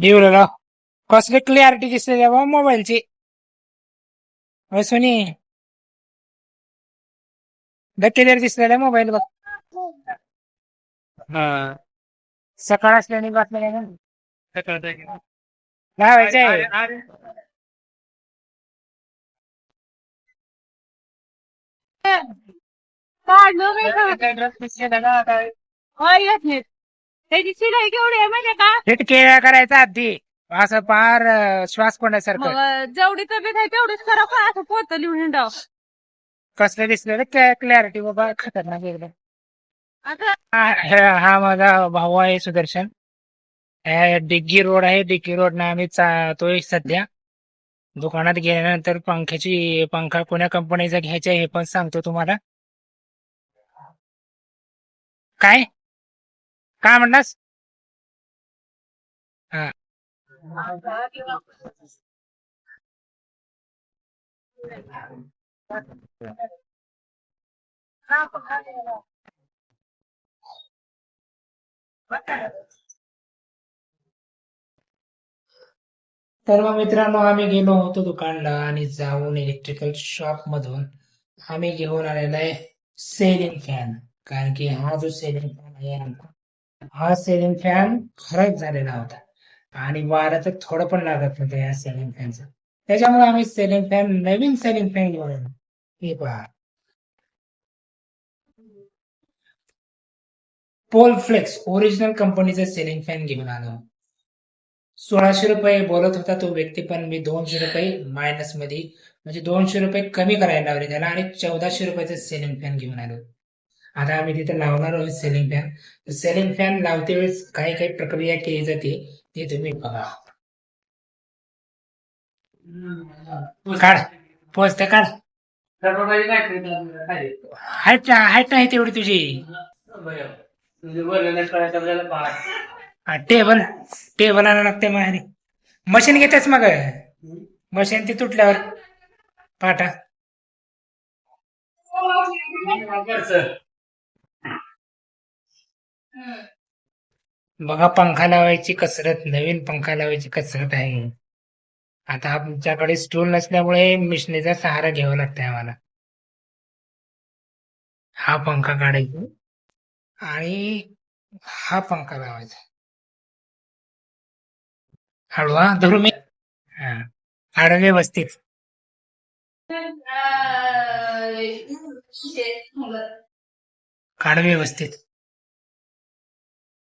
डिवलेला कसली क्लिअरिटी दिसते तेव्हा मोबाईलची सोनी क्लिअर दिसलेला मोबाईल बघ हा सकाळ असल्याने बातम्या काय ना लावायचंय काढलं मी येत नाहीत. त्याची शिलाई केवढी आहे माहितीये का? हिट केळ्या करायचा आधी. असं पार अं, श्वास मग कोंडासारखं अं, जेवढी तब्येत आहे तेवढीच करा का असं पोत लिहून हिंडाव कसलं दिसलेलं क्लॅरिटी बाबा खतरनाक एकदम. आता हा हा- हा माझा भाऊ आहे सुदर्शन. हे डिग्गी रोड आहे. डिग्गी रोड ना आम्ही जातोय सध्या. दुकानात गेल्यानंतर पंख्याची पंखा कोण्या कंपनीचा घ्यायचा हे पण सांगतो तुम्हाला. काय? काय म्हणलास? हा तर मग मित्रांनो आम्ही गेलो होतो दुकानला आणि जाऊन इलेक्ट्रिकल शॉप मधून आम्ही घेऊन आलेला आहे सेलिंग फॅन कारण की हा जो सेलिंग फॅन आहे आमचा हा सेलिंग फॅन खराब झालेला होता. आणि वारा तर थोडं पण लागत नव्हतं या सेलिंग फॅनचं त्याच्यामुळे आम्ही सेलिंग फॅन नवीन सेलिंग फॅन घेऊन आलो हे पहा पोल फ्लेक्स ओरिजिनल कंपनीचा सेलिंग फॅन घेऊन आलो. सोळाशे रुपये बोलत होता तो व्यक्ती पण मी दोनशे रुपये मायनसमध्ये म्हणजे दोनशे रुपये कमी करायला लावले त्याला आणि चौदाशे रुपयाचा सेलिंग फॅन घेऊन आलो. आता आम्ही तिथे लावणार आहोत सेलिंग फॅन सेलिंग फॅन लावते वेळेस काही काही प्रक्रिया केली जाते ते तुम्ही बघा. काढ. पोचते काढ. हाईट हाईट नाही तेवढी तुझी. टेबल टेबल आणावं लागते माहेरी मशीन घेतेस मग? मशीन ती तुटल्यावर. पाटा बघा पंखा लावायची कसरत नवीन पंखा लावायची कसरत आहे. आता आमच्याकडे स्टूल नसल्यामुळे मिशनीचा सहारा घ्यावा लागतोय आम्हाला. हा पंखा काढायचा आणि हा पंखा लावायचा. हळवा धरू मी आड व्यवस्थित. काढ व्यवस्थित.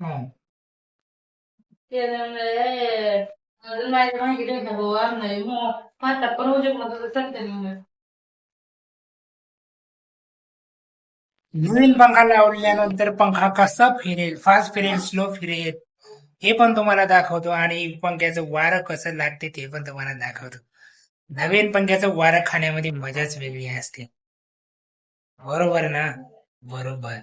आहे. मागे हं. नवीन पंखा लावल्यानंतर पंखा कसा फिरेल? फास्ट फिरेल स्लो फिरेल? हे पण तुम्हाला दाखवतो. आणि पंख्याचं वारं कसं लागते ते पण तुम्हाला दाखवतो. नवीन पंख्याचं वारं खाण्यामध्ये मजाच वेगळी असते. बरोबर ना? बरोबर.